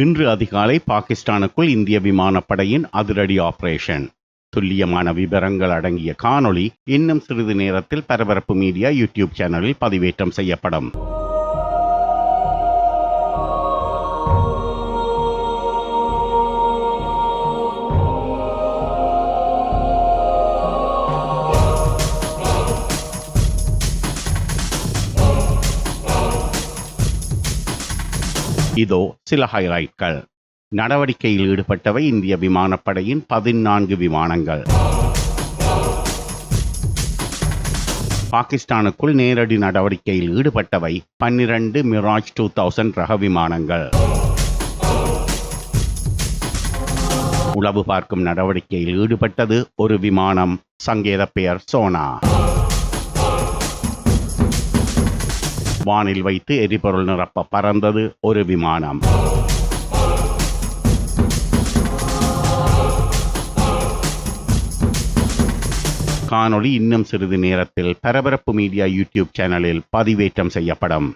இன்று அதிகாலை பாகிஸ்தானுக்குள் இந்திய விமானப்படையின் அதிரடி ஆபரேஷன். துல்லியமான விவரங்கள் அடங்கிய காணொளி இன்னும் சிறிது நேரத்தில் பரபரப்பு மீடியா யூடியூப் சேனலில் பதிவேற்றம் செய்யப்படும். இதோ சில ஹைலைட்கள் நடவடிக்கையில் ஈடுபட்டவை இந்திய விமானப்படையின் பதினான்கு விமானங்கள். பாகிஸ்தானுக்குள் நேரடி நடவடிக்கையில் ஈடுபட்டவை பன்னிரண்டு மிராஜ் டூ தௌசண்ட் ரக விமானங்கள். உளவு பார்க்கும் நடவடிக்கையில் ஈடுபட்டது ஒரு விமானம். சங்கேத பெயர் சோனா. வானில் வைத்து எரிபொருள் நிரப்ப பறந்தது ஒரு விமானம். காணொளி இன்னும் சிறிது நேரத்தில் பரபரப்பு மீடியா யூடியூப் சேனலில் பதிவேற்றம் செய்யப்படும்.